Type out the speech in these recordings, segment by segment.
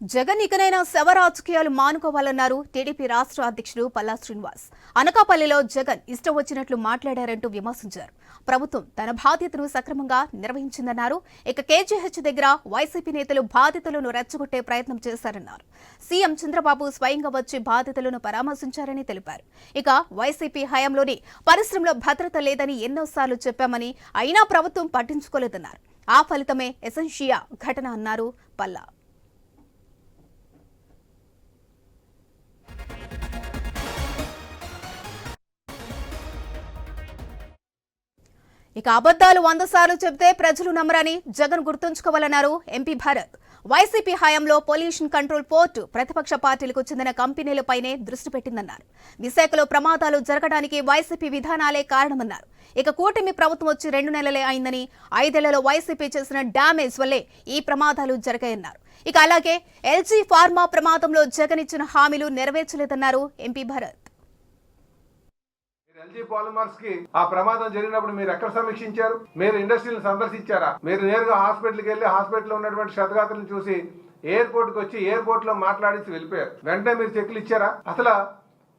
జగన్ ఇకనైనా శవ రాజకీయాలు మానుకోవాలన్నారు టీడీపీ రాష్ట్ర అధ్యక్షుడు పల్లా శ్రీనివాస్. అనకాపల్లిలో జగన్ ఇష్టం వచ్చినట్లు మాట్లాడారంటూ విమర్శించారు. ప్రభుత్వం తన బాధ్యతను సక్రమంగా నిర్వహించిందన్నారు. ఇక కేజీహెచ్ దగ్గర వైసీపీ నేతలు బాధితులను రెచ్చగొట్టే ప్రయత్నం చేశారన్నారు. సీఎం చంద్రబాబు స్వయంగా వచ్చి బాధితులను పరామర్శించారని తెలిపారు. ఇక వైసీపీ హయాంలోని పరిశ్రమలో భద్రత లేదని ఎన్నోసార్లు చెప్పామని అయినా ప్రభుత్వం పట్టించుకోలేదన్నారు. ఆ ఫలితమే ఎసెన్షియా ఘటన అన్నారు పల్లా. ఇక అబద్దాలు వంద సార్లు చెబితే ప్రజలు నమ్మరని జగన్ గుర్తుంచుకోవాలన్నారు ఎంపీ భరత్. వైసీపీ హయాంలో పొల్యూషన్ కంట్రోల్ పోర్టు ప్రతిపక్ష పార్టీలకు చెందిన కంపెనీలపైనే దృష్టి పెట్టిందన్నారు. విశాఖలో ప్రమాదాలు జరగడానికి వైసీపీ విధానాలే కారణమన్నారు. ఇక కూటమి ప్రభుత్వం వచ్చి రెండు నెలలే అయిందని ఐదేళ్ళలో వైసీపీ చేసిన డ్యామేజ్ వల్లే ఈ ప్రమాదాలు జరిగాయన్నారు. ఇక అలాగే ఎల్జీ ఫార్మా ప్రమాదంలో జగన్ ఇచ్చిన హామీలు నెరవేర్చలేదన్నారు ఎంపీ భరత్. ఎల్జీ పాలిమర్స్కి ఆ ప్రమాదం జరిగినప్పుడు మీరు ఎక్కడ సమీక్షించారు? మీరు ఇండస్ట్రీని సందర్శించారా? మీరు నేరుగా హాస్పిటల్కి వెళ్ళి హాస్పిటల్లో ఉన్నటువంటి క్షతగాతులను చూసి ఎయిర్పోర్ట్కి వచ్చి ఎయిర్పోర్ట్లో మాట్లాడేసి వెళ్ళిపోయారు. వెంటనే మీరు చెక్లు ఇచ్చారా? అసలు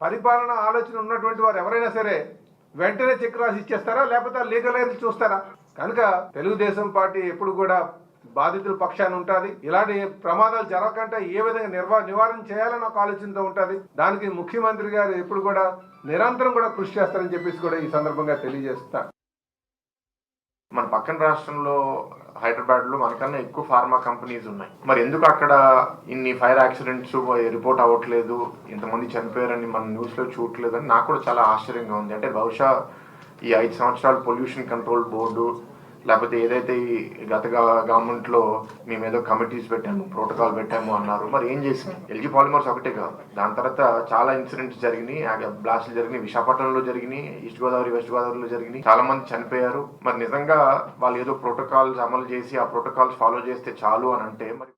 పరిపాలన ఆలోచన ఉన్నటువంటి వారు ఎవరైనా సరే వెంటనే చెక్ రాసి ఇచ్చేస్తారా? లేకపోతే లీగలైజ్ చూస్తారా? కనుక తెలుగుదేశం పార్టీ ఎప్పుడు కూడా బాధితుల పక్షాన్ని ఉంటుంది. ఇలాంటి ప్రమాదాలు జరగకుండా ఏ విధంగా నిర్వా నివారణ చేయాలని ఒక ఆలోచనతో ఉంటుంది. దానికి ముఖ్యమంత్రి గారు ఎప్పుడు కూడా నిరంతరం కూడా కృషి చేస్తారని చెప్పేసి కూడా ఈ సందర్భంగా తెలియజేస్తా. మన పక్కన రాష్ట్రంలో హైదరాబాద్లో మనకన్నా ఎక్కువ ఫార్మా కంపెనీస్ ఉన్నాయి. మరి ఎందుకు అక్కడ ఇన్ని ఫైర్ యాక్సిడెంట్స్ రిపోర్ట్ అవ్వట్లేదు? ఇంతమంది చనిపోయారని మన న్యూస్లో చూడట్లేదు అని నాకు కూడా చాలా ఆశ్చర్యంగా ఉంది. అంటే బహుశా ఈ ఐదు సంవత్సరాలు పొల్యూషన్ కంట్రోల్ బోర్డు లేకపోతే ఏదైతే ఈ గత గవర్నమెంట్లో మేము ఏదో కమిటీస్ పెట్టాము ప్రోటోకాల్ పెట్టాము అన్నారు. మరి ఏం చేసింది? ఎల్జీ పాలిమర్స్ ఒకటే కాదు. దాని తర్వాత చాలా ఇన్సిడెంట్స్ జరిగినాయి. బ్లాస్ట్లు జరిగినాయి. విశాఖపట్నంలో జరిగినాయి. ఈస్ట్ గోదావరి వెస్ట్ గోదావరిలో జరిగినాయి. చాలా మంది చనిపోయారు. మరి నిజంగా వాళ్ళు ఏదో ప్రోటోకాల్స్ అమలు చేసి ఆ ప్రోటోకాల్స్ ఫాలో చేస్తే చాలు అని అంటే మరి